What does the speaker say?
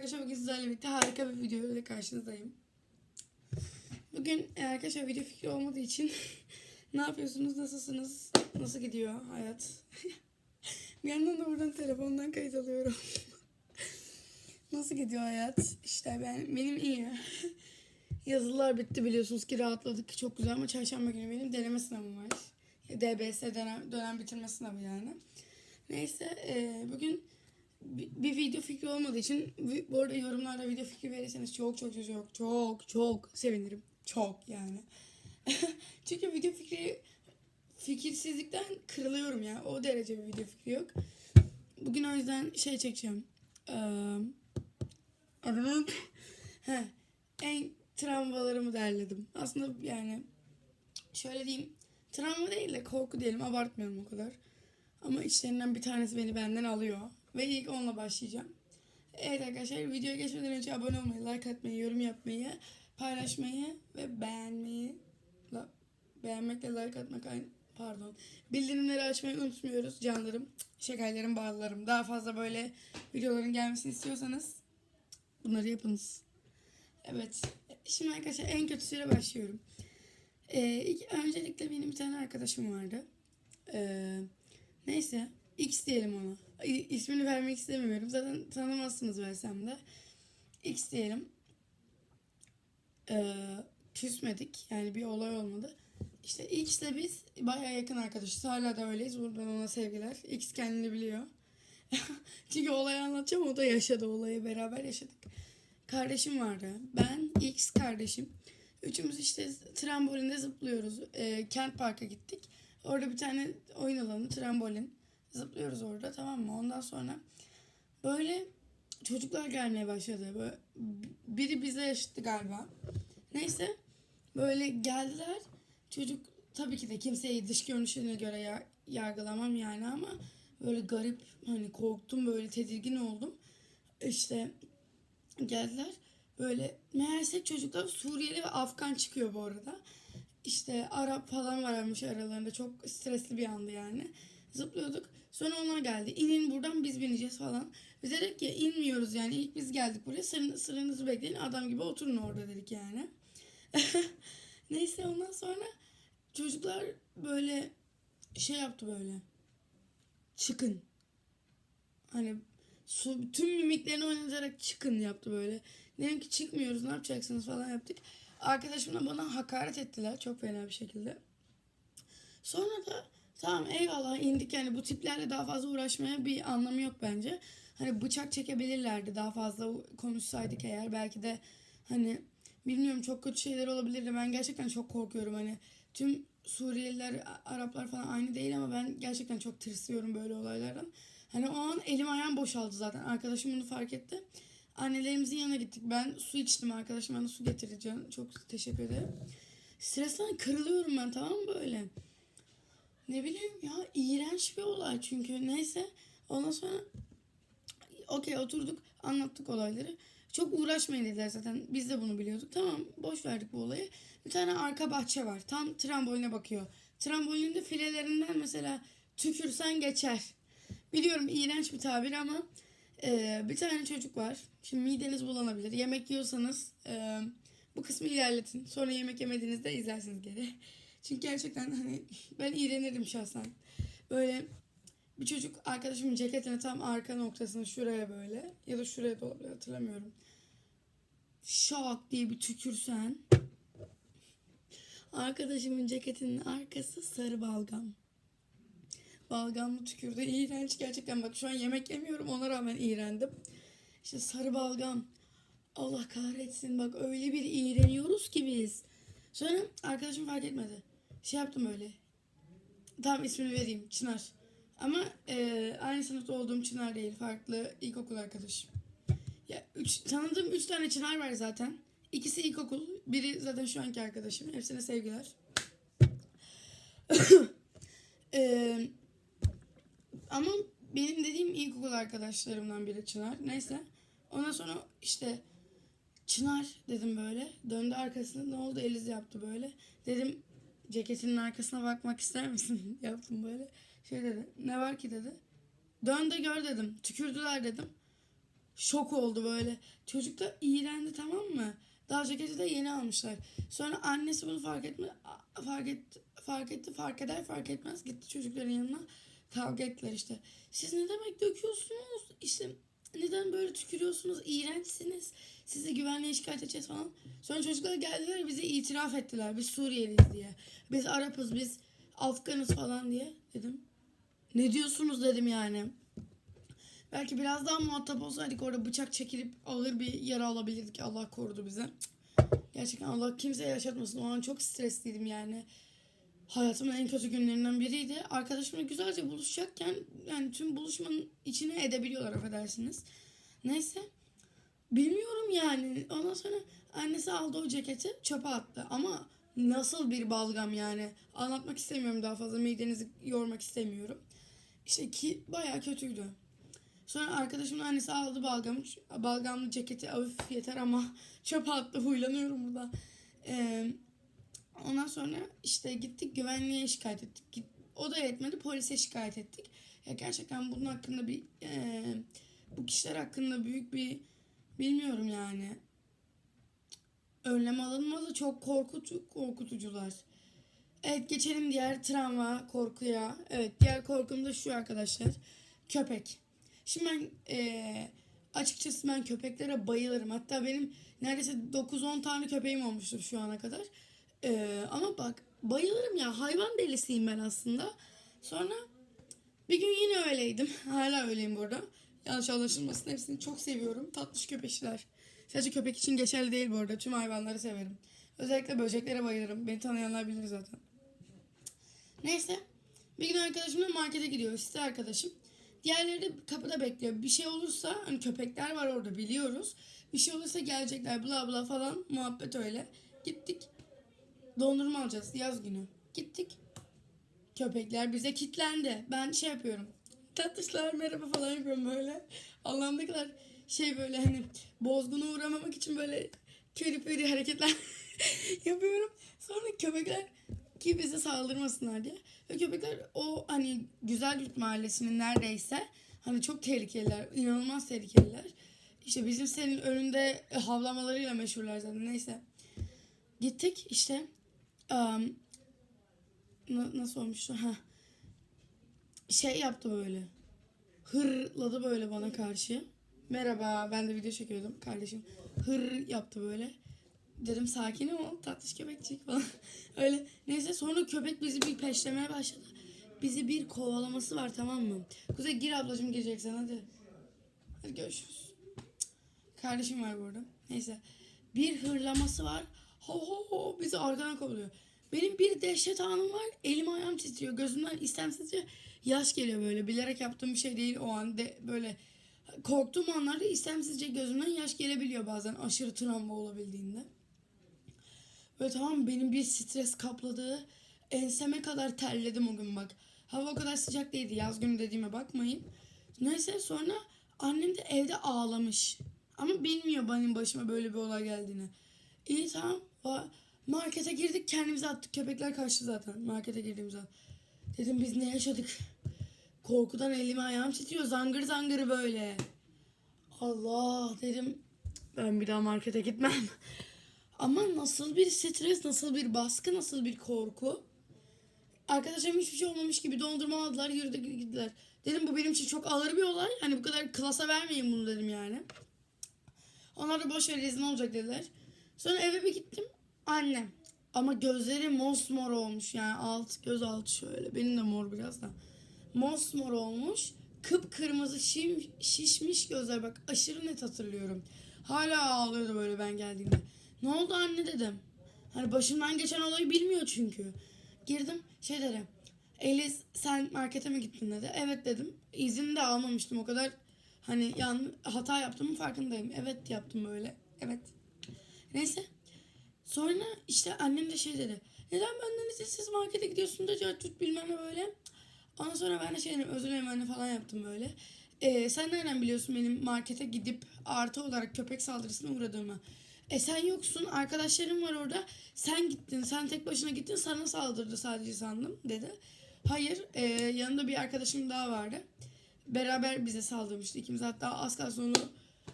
arkadaşlar bugün sizlerle birlikte harika bir video ile karşınızdayım. Bugün e, arkadaşlar video fikri olmadığı için ne yapıyorsunuz, nasılsınız, nasıl gidiyor hayat? bir yandan da buradan telefondan kayıt alıyorum. nasıl gidiyor hayat? İşte ben benim iyi. Yazılılar bitti biliyorsunuz ki rahatladık. Çok güzel ama çarşamba günü benim deneme sınavım var. DBS dönem, dönem bitirme sınavı yani. Neyse e, bugün bir, bir video fikri olmadığı için bu arada yorumlarda video fikri verirseniz çok çok çok çok çok çok sevinirim. Çok yani. Çünkü video fikri fikirsizlikten kırılıyorum ya. O derece bir video fikri yok. Bugün o yüzden şey çekeceğim. Ee, Heh, en travmalarımı derledim. Aslında yani şöyle diyeyim. Travma değil de korku diyelim. Abartmıyorum o kadar. Ama içlerinden bir tanesi beni benden alıyor. Ve ilk onunla başlayacağım. Evet arkadaşlar videoya geçmeden önce abone olmayı, like atmayı, yorum yapmayı, paylaşmayı ve beğenmeyi la, beğenmekle like atmak aynı pardon. Bildirimleri açmayı unutmuyoruz canlarım. Şekerlerim, bağlılarım. Daha fazla böyle videoların gelmesini istiyorsanız bunları yapınız. Evet. Şimdi arkadaşlar en kötüsüyle başlıyorum. Ee, ilk- öncelikle benim bir tane arkadaşım vardı. Ee, neyse. X diyelim ona. İsmini vermek istemiyorum. Zaten tanımazsınız versem de. X diyelim. Ee, küsmedik. Yani bir olay olmadı. İşte X'le biz bayağı yakın arkadaşız. Hala da öyleyiz. Buradan ona sevgiler. X kendini biliyor. Çünkü olayı anlatacağım. O da yaşadı olayı. Beraber yaşadık. Kardeşim vardı. Ben, X kardeşim. Üçümüz işte trambolinde zıplıyoruz. Ee, kent parka gittik. Orada bir tane oyun alanı trambolin. Zıplıyoruz orada tamam mı? Ondan sonra böyle çocuklar gelmeye başladı. Böyle biri bize yaşıttı galiba. Neyse böyle geldiler. Çocuk tabii ki de kimseyi dış görünüşüne göre ya- yargılamam yani ama böyle garip hani korktum böyle tedirgin oldum. İşte geldiler. Böyle meğerse çocuklar Suriyeli ve Afgan çıkıyor bu arada. İşte Arap falan varmış aralarında. Çok stresli bir andı yani. Zıplıyorduk. Sonra onlar geldi. İnin buradan biz bineceğiz falan. Biz dedik ki inmiyoruz yani. İlk biz geldik buraya. Sırın, sıranızı bekleyin. Adam gibi oturun orada dedik yani. Neyse ondan sonra çocuklar böyle şey yaptı böyle. Çıkın. Hani su, tüm mimiklerini oynatarak çıkın yaptı böyle. Dedim ki çıkmıyoruz ne yapacaksınız falan yaptık. Arkadaşımla bana hakaret ettiler çok fena bir şekilde. Sonra da tamam eyvallah indik yani bu tiplerle daha fazla uğraşmaya bir anlamı yok bence. Hani bıçak çekebilirlerdi daha fazla konuşsaydık eğer belki de hani bilmiyorum çok kötü şeyler olabilirdi. Ben gerçekten çok korkuyorum hani tüm Suriyeliler, Araplar falan aynı değil ama ben gerçekten çok tırsıyorum böyle olaylardan. Hani o an elim ayağım boşaldı zaten. Arkadaşım bunu fark etti. Annelerimizin yanına gittik. Ben su içtim arkadaşım bana su getirdi canım. Çok teşekkür ederim. Stresten kırılıyorum ben tamam mı böyle? Ne bileyim ya iğrenç bir olay çünkü neyse. Ondan sonra okey oturduk anlattık olayları. Çok uğraşmayın dediler zaten. Biz de bunu biliyorduk. Tamam boş verdik bu olayı. Bir tane arka bahçe var. Tam tramboline bakıyor. Trambolinin de filelerinden mesela tükürsen geçer. Biliyorum iğrenç bir tabir ama e, bir tane çocuk var. Şimdi mideniz bulanabilir. Yemek yiyorsanız e, bu kısmı ilerletin. Sonra yemek yemediğinizde izlersiniz geri. Çünkü gerçekten hani ben iğrenirim şahsen. Böyle bir çocuk arkadaşımın ceketini tam arka noktasını şuraya böyle ya da şuraya da olabilir hatırlamıyorum. Şak diye bir tükürsen arkadaşımın ceketinin arkası sarı balgam. Balgamlı tükürdü. İğrenç gerçekten. Bak şu an yemek yemiyorum. Ona rağmen iğrendim. İşte sarı balgam. Allah kahretsin. Bak öyle bir iğreniyoruz ki biz. Sonra arkadaşım fark etmedi. Şey yaptım öyle. Tam ismini vereyim. Çınar. Ama e, aynı sınıfta olduğum Çınar değil. Farklı ilkokul arkadaşım. Ya üç, tanıdığım üç tane Çınar var zaten. İkisi ilkokul. Biri zaten şu anki arkadaşım. Hepsine sevgiler. Eee ama benim dediğim ilkokul arkadaşlarımdan biri Çınar. Neyse. Ondan sonra işte Çınar dedim böyle. Döndü arkasına ne oldu Eliz yaptı böyle. Dedim ceketinin arkasına bakmak ister misin? Yaptım böyle. Şey dedi ne var ki dedi. Dön de gör dedim. Tükürdüler dedim. şok oldu böyle. Çocuk da iğrendi tamam mı? Daha ceketi de yeni almışlar. Sonra annesi bunu fark etme fark etti fark etti fark eder fark etmez gitti çocukların yanına kavga ettiler işte. Siz ne demek döküyorsunuz? İşte neden böyle tükürüyorsunuz? İğrençsiniz. Sizi güvenliğe şikayet edeceğiz falan. Sonra çocuklar geldiler bize itiraf ettiler. Biz Suriyeliyiz diye. Biz Arapız biz Afganız falan diye dedim. Ne diyorsunuz dedim yani. Belki biraz daha muhatap olsaydık orada bıçak çekilip ağır bir yara alabilirdik. Allah korudu bize. Gerçekten Allah kimseye yaşatmasın. O an çok stresliydim yani. Hayatımın en kötü günlerinden biriydi. Arkadaşımla güzelce buluşacakken yani tüm buluşmanın içine edebiliyorlar affedersiniz. Neyse. Bilmiyorum yani. Ondan sonra annesi aldı o ceketi çöpe attı. Ama nasıl bir balgam yani. Anlatmak istemiyorum daha fazla. Midenizi yormak istemiyorum. İşte ki bayağı kötüydü. Sonra arkadaşımın annesi aldı balgamı, balgamlı ceketi. Öf yeter ama çöpe attı. Huylanıyorum burada. Ee, ondan sonra işte gittik güvenliğe şikayet ettik. O da yetmedi polise şikayet ettik. Ya gerçekten bunun hakkında bir e, bu kişiler hakkında büyük bir bilmiyorum yani önlem alınmalı. Çok korkutu, korkutucular. Evet geçelim diğer travma korkuya. Evet diğer korkum da şu arkadaşlar. Köpek. Şimdi ben eee, açıkçası ben köpeklere bayılırım. Hatta benim neredeyse 9-10 tane köpeğim olmuştur şu ana kadar. Eee, ama bak bayılırım ya hayvan delisiyim ben aslında. Sonra bir gün yine öyleydim. Hala öyleyim burada. Yanlış anlaşılmasın. Hepsini çok seviyorum. Tatlış köpekçiler. Sadece köpek için geçerli değil bu arada. Tüm hayvanları severim. Özellikle böceklere bayılırım. Beni tanıyanlar bilir zaten. Neyse. Bir gün arkadaşımla markete gidiyor. Site arkadaşım. Diğerleri de kapıda bekliyor. Bir şey olursa hani köpekler var orada biliyoruz. Bir şey olursa gelecekler bla bla falan. Muhabbet öyle. Gittik. Dondurma alacağız yaz günü. Gittik. Köpekler bize kitlendi. Ben şey yapıyorum. Tatlışlar merhaba falan yapıyorum böyle. Allah'ım şey böyle hani bozguna uğramamak için böyle köri peri hareketler yapıyorum. Sonra köpekler ki bize saldırmasınlar diye. Ve köpekler o hani güzel yurt mahallesinin neredeyse hani çok tehlikeliler, inanılmaz tehlikeliler. İşte bizim senin önünde havlamalarıyla meşhurlar zaten neyse. Gittik işte um, na- nasıl olmuştu? Ha. Şey yaptı böyle. Hırladı böyle bana karşı. Merhaba ben de video çekiyordum kardeşim. Hır yaptı böyle. Dedim sakin ol tatlış köpekçik falan. Öyle neyse sonra köpek bizi bir peşlemeye başladı. Bizi bir kovalaması var tamam mı? Kuzey gir ablacığım gireceksen hadi. Hadi görüşürüz. Kardeşim var burada. Neyse. Bir hırlaması var. Ho ho ho bizi arkadan kovalıyor. Benim bir dehşet anım var. Elim ayağım titriyor. Gözümden istemsizce yaş geliyor böyle. Bilerek yaptığım bir şey değil o an. De, böyle korktuğum anlarda istemsizce gözümden yaş gelebiliyor bazen. Aşırı travma olabildiğinde. Böyle tamam benim bir stres kapladığı enseme kadar terledim o gün bak. Hava o kadar sıcak değildi. Yaz günü dediğime bakmayın. Neyse sonra annem de evde ağlamış. Ama bilmiyor benim başıma böyle bir olay geldiğini. İyi tamam. Markete girdik kendimize attık. Köpekler kaçtı zaten markete girdiğimiz an. Dedim biz ne yaşadık? Korkudan elim ayağım titriyor. Zangır zangır böyle. Allah dedim. Ben bir daha markete gitmem. Ama nasıl bir stres, nasıl bir baskı, nasıl bir korku. Arkadaşlarım hiçbir şey olmamış gibi dondurma aldılar, yürüdü gittiler. Dedim bu benim için çok ağır bir olay. Hani bu kadar klasa vermeyin bunu dedim yani. Onlar da boş ver rezil olacak dediler. Sonra eve bir gittim. Annem. Ama gözleri mosmor olmuş yani alt göz altı şöyle. Benim de mor biraz da. Mosmor olmuş. Kıpkırmızı şim, şişmiş gözler bak aşırı net hatırlıyorum. Hala ağlıyordu böyle ben geldiğimde. Ne oldu anne dedim. Hani başımdan geçen olayı bilmiyor çünkü. Girdim şey dedi. Eliz sen markete mi gittin dedi. Evet dedim. İzin de almamıştım o kadar. Hani yan, hata yaptığımın farkındayım. Evet yaptım böyle. Evet. Neyse. Sonra işte annem de şey dedi. Neden benden izinsiz markete gidiyorsun da tut bilmem ne böyle. Ondan sonra ben de şey dedim özür dilerim anne falan yaptım böyle. Ee, sen nereden biliyorsun benim markete gidip artı olarak köpek saldırısına uğradığımı? E sen yoksun arkadaşlarım var orada. Sen gittin sen tek başına gittin sana saldırdı sadece sandım dedi. Hayır e, yanında bir arkadaşım daha vardı. Beraber bize saldırmıştı ikimiz hatta az kalsın onu